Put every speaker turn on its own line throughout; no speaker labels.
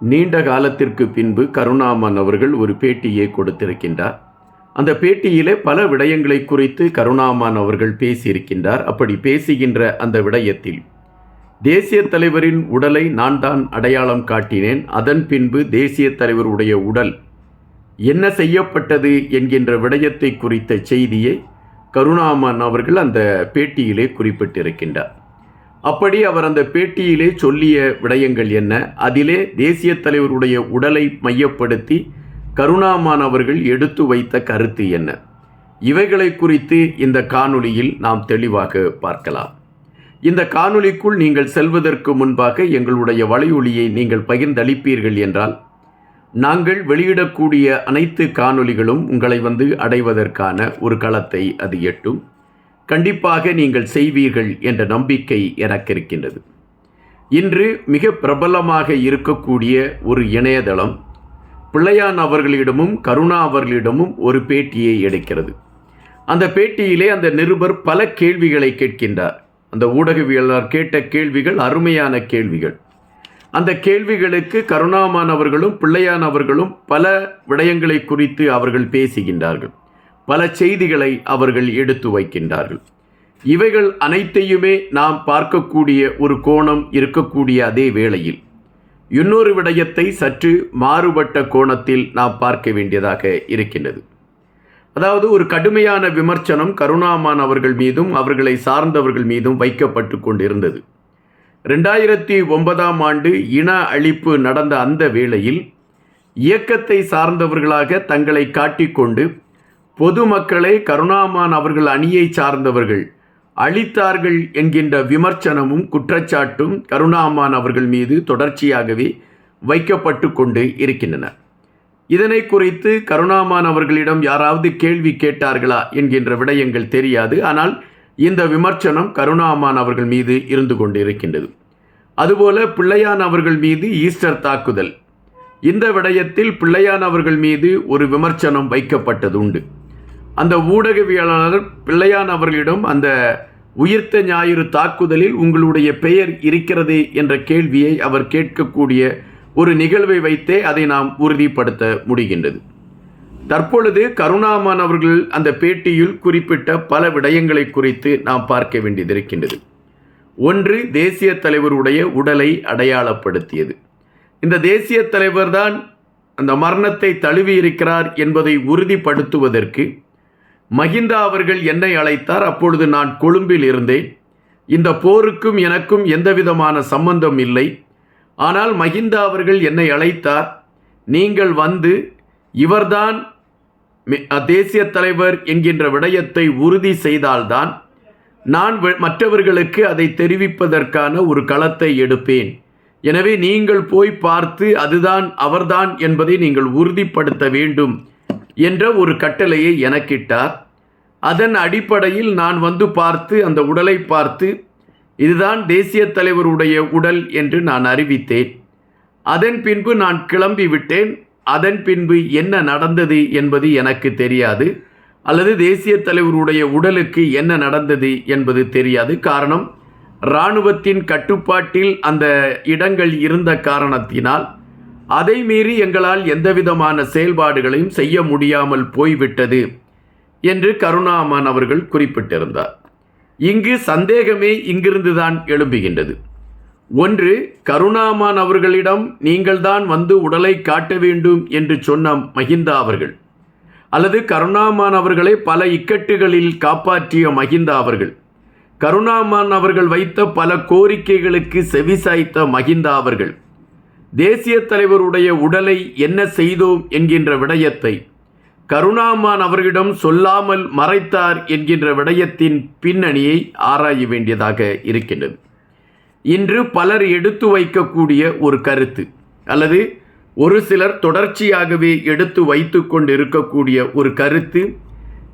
நீண்ட காலத்திற்கு பின்பு கருணாமன் அவர்கள் ஒரு பேட்டியை கொடுத்திருக்கின்றார். அந்த பேட்டியிலே பல விடயங்களை குறித்து கருணாமான் அவர்கள் பேசியிருக்கின்றார். அப்படி பேசுகின்ற அந்த விடயத்தில் தேசிய தலைவரின் உடலை நான் தான் அடையாளம் காட்டினேன். அதன் பின்பு தேசிய தலைவருடைய உடல் என்ன செய்யப்பட்டது என்கின்ற விடயத்தை குறித்த செய்தியை கருணாமன் அவர்கள் அந்த பேட்டியிலே குறிப்பிட்டிருக்கின்றார். அப்படி அவர் அந்த பேட்டியிலே சொல்லிய விடயங்கள் என்ன? அதிலே தேசிய தலைவருடைய உடலை மையப்படுத்தி கருணாமான் அவர்கள் எடுத்து வைத்த கருத்து என்ன? இவைகளை குறித்து இந்த காணொளியில் நாம் தெளிவாக பார்க்கலாம். இந்த காணொளிக்குள் நீங்கள் செல்வதற்கு முன்பாக எங்களுடைய வலையொலியை நீங்கள் பகிர்ந்தளிப்பீர்கள் என்றால் நாங்கள் வெளியிடக்கூடிய அனைத்து காணொளிகளும் உங்களை வந்து அடைவதற்கான ஒரு களத்தை அது எட்டும். கண்டிப்பாக நீங்கள் செய்வீர்கள் என்ற நம்பிக்கை எனக்கு இருக்கின்றது இன்று மிக பிரபலமாக இருக்கக்கூடிய ஒரு இணையதளம் பிள்ளையான் அவர்களிடமும் கருணா அவர்களிடமும் ஒரு பேட்டியை எடுக்கிறது. அந்த பேட்டியிலே அந்த நிருபர் பல கேள்விகளை கேட்கின்றார். அந்த ஊடகவியலாளர் கேட்ட கேள்விகள் அருமையான கேள்விகள். அந்த கேள்விகளுக்கு கருணாமான் அவர்களும் பிள்ளையான் அவர்களும் பல விடயங்களை குறித்து அவர்கள் பேசுகின்றார்கள். பல செய்திகளை அவர்கள் எடுத்து வைக்கின்றார்கள். இவைகள் அனைத்தையுமே நாம் பார்க்கக்கூடிய ஒரு கோணம் இருக்கக்கூடிய அதே வேளையில் இன்னொரு விடயத்தை சற்று மாறுபட்ட கோணத்தில் நாம் பார்க்க வேண்டியதாக இருக்கின்றது. அதாவது ஒரு கடுமையான விமர்சனம் கருணாமான் அவர்கள் மீதும் அவர்களை சார்ந்தவர்கள் மீதும் வைக்கப்பட்டு கொண்டிருந்தது. ரெண்டாயிரத்தி ஒன்பதாம் ஆண்டு இன அழிப்பு நடந்த அந்த வேளையில் இயக்கத்தை சார்ந்தவர்களாக தங்களை காட்டிக்கொண்டு பொதுமக்களை கருணாமான் அவர்கள் அணியை சார்ந்தவர்கள். அழித்தார்கள் என்கின்ற விமர்சனமும் குற்றச்சாட்டும் கருணாமான் அவர்கள் மீது தொடர்ச்சியாகவே வைக்கப்பட்டு கொண்டு இருக்கின்றன. இதனை குறித்து கருணாமான் அவர்களிடம் யாராவது கேள்வி கேட்டார்களா என்கின்ற விடயங்கள் தெரியாது. ஆனால் இந்த விமர்சனம் கருணாமான் அவர்கள் மீது இருந்து கொண்டு இருக்கின்றது அதுபோல பிள்ளையான் அவர்கள் மீது ஈஸ்டர் தாக்குதல். இந்த விடயத்தில் பிள்ளையான் அவர்கள் மீது ஒரு விமர்சனம் வைக்கப்பட்டது உண்டு அந்த ஊடகவியலாளர் பிள்ளையான் அவர்களிடம் அந்த உயிர்த்த ஞாயிறு தாக்குதலில் உங்களுடைய பெயர் இருக்கிறது என்ற கேள்வியை அவர் கேட்கக்கூடிய ஒரு நிகழ்வை வைத்தே அதை நாம் உறுதிப்படுத்த முடிகின்றது. தற்பொழுது கருணாமான் அவர்கள் அந்த பேட்டியில் குறிப்பிட்ட பல விடயங்களை குறித்து நாம் பார்க்க வேண்டியது இருக்கின்றது ஒன்று தேசிய தலைவருடைய உடலை அடையாளப்படுத்தியது. இந்த தேசிய தலைவர்தான் அந்த மரணத்தை தழுவியிருக்கிறார் என்பதை உறுதிப்படுத்துவதற்கு மகிந்தா அவர்கள் என்னை அழைத்தார். அப்பொழுது நான் கொழும்பில் இருந்தேன். இந்த போருக்கும் எனக்கும் எந்தவிதமான சம்பந்தம் இல்லை. ஆனால் மகிந்தா அவர்கள் என்னை அழைத்தார். நீங்கள் வந்து இவர்தான் தேசிய தலைவர் என்கின்ற விடயத்தை உறுதி செய்தால்தான் நான் மற்றவர்களுக்கு அதை தெரிவிப்பதற்கான ஒரு களத்தை எடுப்பேன். எனவே நீங்கள் போய் பார்த்து அதுதான் அவர்தான் என்பதை நீங்கள் உறுதிப்படுத்த வேண்டும். என்ற ஒரு கட்டளையை எனக்கிட்டார். அதன் அடிப்படையில் நான் வந்து பார்த்து அந்த உடலை பார்த்து இதுதான் தேசிய தலைவருடைய உடல் என்று நான் அறிவித்தேன். அதன் பின்பு நான் கிளம்பி விட்டேன். அதன் பின்பு என்ன நடந்தது என்பது எனக்கு தெரியாது. அல்லது தேசிய தலைவருடைய உடலுக்கு என்ன நடந்தது என்பது தெரியாது. காரணம் இராணுவத்தின் கட்டுப்பாட்டில் அந்த இடங்கள் இருந்த காரணத்தினால் அதை மீறி எங்களால் எந்தவிதமான செயல்பாடுகளையும் செய்ய முடியாமல் போய்விட்டது என்று கருணாமான் அவர்கள் குறிப்பிட்டிருந்தார். இங்கு சந்தேகமே இங்கிருந்துதான் எழும்புகின்றது. ஒன்று கருணாமான் அவர்களிடம் நீங்கள்தான் வந்து உடலை காட்ட வேண்டும் என்று சொன்ன மஹிந்தா அவர்கள். அல்லது கருணாமான் அவர்களை பல இக்கட்டுகளில் காப்பாற்றிய மஹிந்தா அவர்கள். கருணாமான் அவர்கள் வைத்த பல கோரிக்கைகளுக்கு செவிசாய்த்த மஹிந்தா அவர்கள். தேசிய தலைவருடைய உடலை என்ன செய்தோம் என்கின்ற விடயத்தை கருணாமான் அவர்களிடம் சொல்லாமல் மறைத்தார் என்கின்ற விடயத்தின் பின்னணியை ஆராய வேண்டியதாக இருக்கின்றது. இன்று பலர் எடுத்து வைக்கக்கூடிய ஒரு கருத்து அல்லது ஒரு சிலர் தொடர்ச்சியாகவே எடுத்து வைத்து கொண்டு இருக்கக்கூடிய ஒரு கருத்து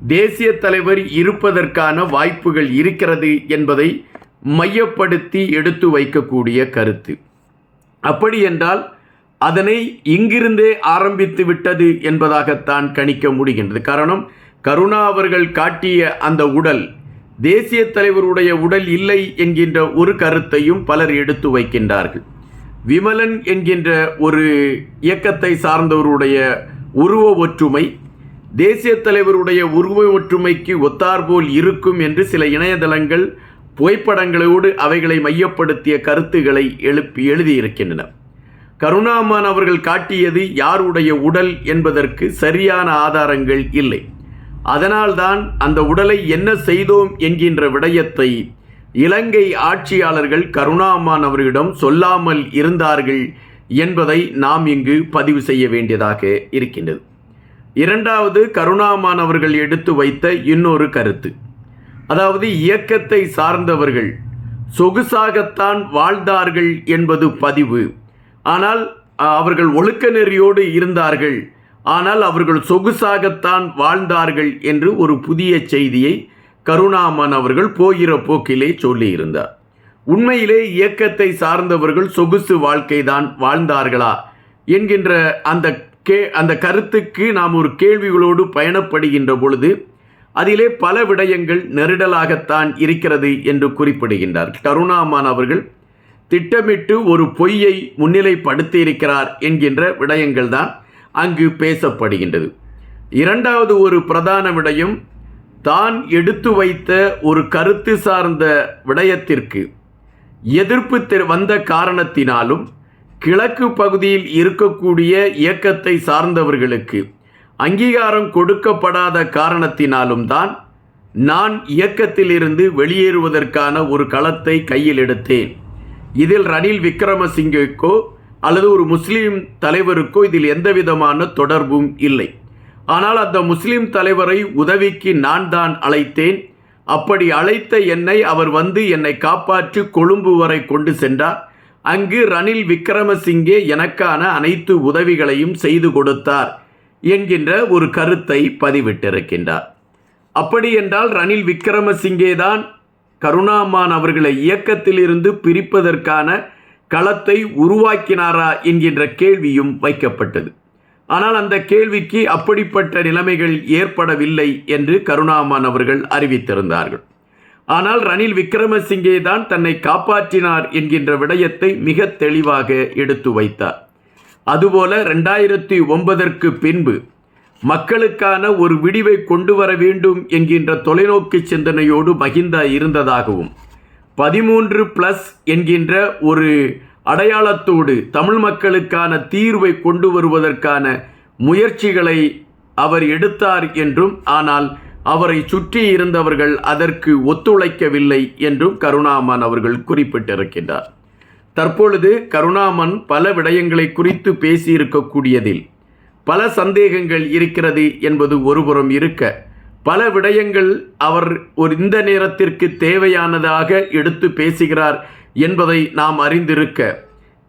தேசிய தலைவர் இருப்பதற்கான வாய்ப்புகள் இருக்கிறது என்பதை மையப்படுத்தி எடுத்து வைக்கக்கூடிய கருத்து. அப்படி என்றால் அதனை இங்கிருந்தே ஆரம்பித்து விட்டது என்பதாகத்தான் கணிக்க முடிகின்றது. காரணம் கருணா அவர்கள் காட்டிய அந்த உடல் தேசிய தலைவருடைய உடல் இல்லை என்கின்ற ஒரு கருத்தையும் பலர் எடுத்து வைக்கின்றார்கள். விமலன் என்கின்ற ஒரு இயக்கத்தை சார்ந்தவருடைய உருவ ஒற்றுமை தேசிய தலைவருடைய உருவ ஒற்றுமைக்கு ஒத்தார்போல் இருக்கும் என்று சில இணையதளங்கள் புகைப்படங்களோடு அவைகளை மையப்படுத்திய கருத்துக்களை எழுப்பி எழுதியிருக்கின்றன. கருணாமான் அவர்கள் காட்டியது யாருடைய உடல் என்பதற்கு சரியான ஆதாரங்கள் இல்லை. அதனால்தான் அந்த உடலை என்ன செய்தோம் என்கின்ற விடயத்தை இலங்கை ஆட்சியாளர்கள் கருணாமான் அவர்களிடம் சொல்லாமல் இருந்தார்கள் என்பதை நாம் இங்கு பதிவு செய்ய வேண்டியதாக இருக்கின்றது. இரண்டாவது கருணாமான் அவர்கள் எடுத்து வைத்த இன்னொரு கருத்து. அதாவது இயக்கத்தை சார்ந்தவர்கள் சொகுசாகத்தான் வாழ்ந்தார்கள் என்பது பதிவு. ஆனால் அவர்கள் ஒழுக்க நெறியோடு இருந்தார்கள். ஆனால் அவர்கள் சொகுசாகத்தான் வாழ்ந்தார்கள் என்று ஒரு புதிய செய்தியை கருணாமன் அவர்கள் போகிற போக்கிலே சொல்லியிருந்தார். உண்மையிலே இயக்கத்தை சார்ந்தவர்கள் சொகுசு வாழ்க்கைதான் வாழ்ந்தார்களா என்கின்ற அந்த கே அந்த கருத்துக்கு நாம் ஒரு கேள்விகளோடு பயணப்படுகின்ற பொழுது அதிலே பல விடயங்கள் நெருடலாகத்தான் இருக்கிறது என்று குறிப்பிடுகின்றார். கருணாமான் அவர்கள் திட்டமிட்டு ஒரு பொய்யை முன்னிலைப்படுத்தியிருக்கிறார் என்கின்ற விடயங்கள் தான் அங்கு பேசப்படுகின்றது. இரண்டாவது ஒரு பிரதான விடயம் தான் எடுத்து வைத்த ஒரு கருத்து சார்ந்த விடயத்திற்கு எதிர்ப்பு வந்த காரணத்தினாலும் கிழக்கு பகுதியில் இருக்கக்கூடிய இயக்கத்தை சார்ந்தவர்களுக்கு அங்கீகாரம் கொடுக்கப்படாத காரணத்தினாலும் தான் நான் இயக்கத்திலிருந்து வெளியேறுவதற்கான ஒரு களத்தை கையில் எடுத்தேன். இதில் ரணில் விக்ரமசிங்கேக்கோ அல்லது ஒரு முஸ்லீம் தலைவருக்கோ இதில் எந்தவிதமான தொடர்பும் இல்லை. ஆனால் அந்த முஸ்லீம் தலைவரை உதவிக்கு நான் தான் அழைத்தேன். அப்படி அழைத்த என்னை அவர் வந்து என்னை காப்பாற்றி கொழும்பு வரை கொண்டு சென்றார். அங்கு ரணில் விக்ரமசிங்கே எனக்கான அனைத்து உதவிகளையும் செய்து கொடுத்தார். என்கின்ற ஒரு கருத்தை பதிவிட்டிருக்கின்றார். அப்படி என்றால் ரணில் விக்ரமசிங்கே தான் கருணாமான் அவர்களை இயக்கத்திலிருந்து பிரிப்பதற்கான களத்தை உருவாக்கினாரா என்கின்ற கேள்வியும் வைக்கப்பட்டது. ஆனால் அந்த கேள்விக்கு அப்படிப்பட்ட நிலைமைகள் ஏற்படவில்லை என்று கருணாமான் அவர்கள் அறிவித்திருந்தார்கள். ஆனால் ரணில் விக்ரமசிங்கே தான் தன்னை காப்பாற்றினார் என்கின்ற விடயத்தை மிக தெளிவாக எடுத்து வைத்தார். அதுபோல ரெண்டாயிரத்தி ஒன்பதற்கு பின்பு மக்களுக்கான ஒரு விடிவை கொண்டு வர வேண்டும் என்கின்ற தொலைநோக்கு சிந்தனையோடு மகிந்தா இருந்ததாகவும் பதிமூன்று பிளஸ் என்கின்ற ஒரு அடையாளத்தோடு தமிழ் மக்களுக்கான தீர்வை கொண்டு வருவதற்கான முயற்சிகளை அவர் எடுத்தார் என்றும் ஆனால் அவரை சுற்றி இருந்தவர்கள் அதற்கு ஒத்துழைக்கவில்லை என்றும் கருணாமான் அவர்கள் குறிப்பிட்டிருக்கின்றார். தற்பொழுது கருணாமன் பல விடயங்களை குறித்து பேசியிருக்கக்கூடியதில் பல சந்தேகங்கள் இருக்கிறது என்பது ஒருபுறம் இருக்க பல விடயங்கள் அவர் ஒரு இந்த நேரத்திற்கு தேவையானதாக எடுத்து பேசுகிறார் என்பதை நாம் அறிந்திருக்க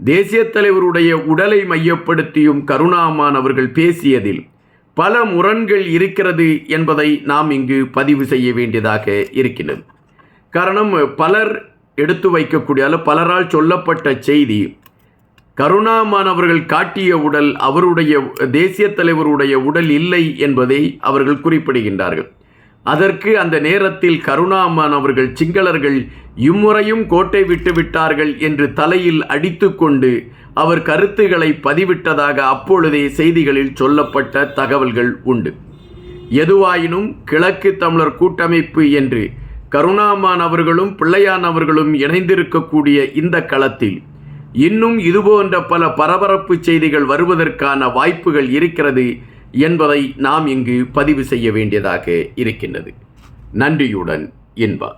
தேசிய தலைவருடைய உடலை மையப்படுத்தியும் கருணாமான் அவர்கள் பேசியதில் பல முரண்கள் இருக்கிறது என்பதை நாம் இங்கு பதிவு செய்ய வேண்டியதாக இருக்கிறது காரணம் பலர் எடுத்து வைக்கக்கூடிய அளவு பலரால் சொல்லப்பட்ட செய்தி. கருணாமான் அவர்கள் காட்டிய உடல் அவருடைய தேசிய தலைவருடைய உடல் இல்லை என்பதை அவர்கள் குறிப்பிடுகின்றார்கள். அதற்கு அந்த நேரத்தில் கருணாமான் அவர்கள் சிங்களர்கள் இம்முறையும் கோட்டை விட்டு விட்டார்கள் என்று தலையில் அடித்துக்கொண்டு அவர் கருத்துக்களை பதிவிட்டதாக அப்பொழுதே செய்திகளில் சொல்லப்பட்ட தகவல்கள் உண்டு. எதுவாயினும் கிழக்கு தமிழர் கூட்டமைப்பு என்று கருணாமான் அவர்களும் பிள்ளையான் அவர்களும் இணைந்திருக்கக்கூடிய இந்த களத்தில் இன்னும் இதுபோன்ற பல பரபரப்பு செய்திகள் வருவதற்கான வாய்ப்புகள் இருக்கிறது என்பதை நாம் இங்கு பதிவு செய்ய வேண்டியதாக இருக்கின்றது. நன்றியுடன் என்பார்